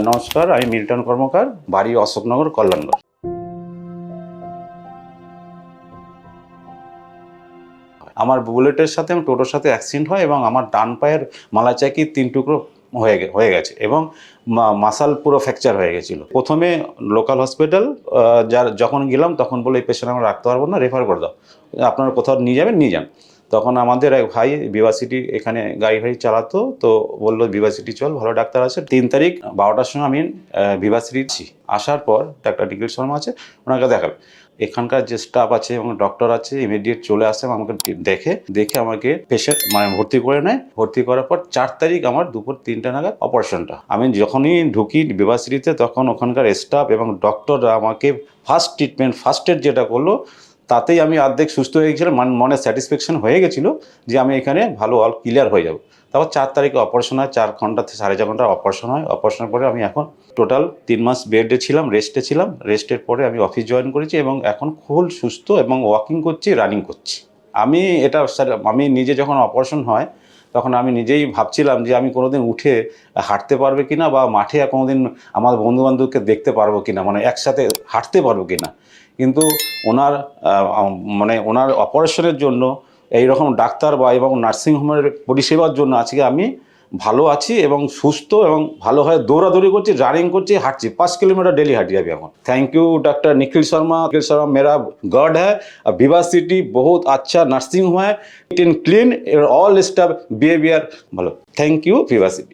নমস্কার, আমি মিল্টন কর্মকার, বাড়ি অশোকনগর কল্যাণগড় আমার বুলেটের সাথে, এবং টোটোর সাথে অ্যাক্সিডেন্ট হয়, এবং আমার ডান পায়ের মালাচাকি তিন টুকরো হয়ে হয়ে গেছে, এবং মাসাল পুরো ফ্র্যাকচার হয়ে গেছিল। প্রথমে লোকাল হসপিটাল যার, যখন গেলাম, তখন বলে, এই পেশেন্ট আমরা রাখতে পারব না রেফার করে দাও। আপনারা কোথাও নিয়ে যাবেন, নিয়ে যান। তখন আমাদের এক ভাই বিভাসিটি এখানে গাড়ি ফাড়ি চালাতো, তো বলল বিভাসিটি চল, ভালো ডাক্তার আছে। তিন তারিখ বারোটার সময় আমি বিভাসিটি আসার পর ডাক্তার টিকিট শর্মা আছে, ওনাকে দেখাবে। এখানকার যে স্টাফ আছে এবং ডক্টর আছে ইমিডিয়েট চলে আসে, আমাকে দেখে। দেখে আমাকে পেশেন্ট মানে ভর্তি করে নেয়। ভর্তি করার পর চার তারিখ আমার দুপুর তিনটা নাগাদ অপারেশনটা আমি যখনই ঢুকি বিভাসিটিতে তখন ওখানকার স্টাফ এবং ডক্টররা আমাকে ফার্স্ট ট্রিটমেন্ট ফার্স্ট এড যেটা করল তাতেই আমি অর্ধেক সুস্থ হয়ে গেছিলাম, মান- স্যাটিসফ্যাকশন হয়ে গেছিল যে আমি এখানে ভালো অল ক্লিয়ার হয়ে যাব। তারপর চার তারিখে অপারেশন হয়, চার ঘণ্টা সাড়ে চার ঘণ্টা অপারেশন হয়। অপারেশনের পরে আমি এখন টোটাল তিন মাস বেডে ছিলাম রেস্টে ছিলাম। রেস্টের পরে আমি অফিস জয়েন করেছি এবং এখন খুব সুস্থ এবং ওয়াকিং করছি রানিং করছি। আমি এটা আমি নিজে যখন অপারেশন হয় তখন আমি নিজেই ভাবছিলাম যে আমি কোনোদিন উঠে হাঁটতে পারবে কিনা বা মাঠে কোনোদিন আমার বন্ধুবান্ধবকে দেখতে পারব কিনা মানে একসাথে হাঁটতে পারব কিনা। কিন্তু ওনার মানে ওনার অপারেশনের জন্য এই রকম ডাক্তার বা এবং নার্সিংহোমের পরিষেবার জন্য আজকে আমি ভালো আছি এবং সুস্থ এবং ভালোভাবে দৌড়াদৌড়ি করছি রানিং করছি হাঁটছি পাঁচ কিলোমিটার ডেলি হাঁটি যাবি এখন thank you doctor Nikhil Sharma Nikhil Sharma मेरा गॉड है विवा सिटी बहुत अच्छा नर्सिंग होम है it in clean all staff behaviour ভালো থ্যাংক ইউ ভিভা সিটি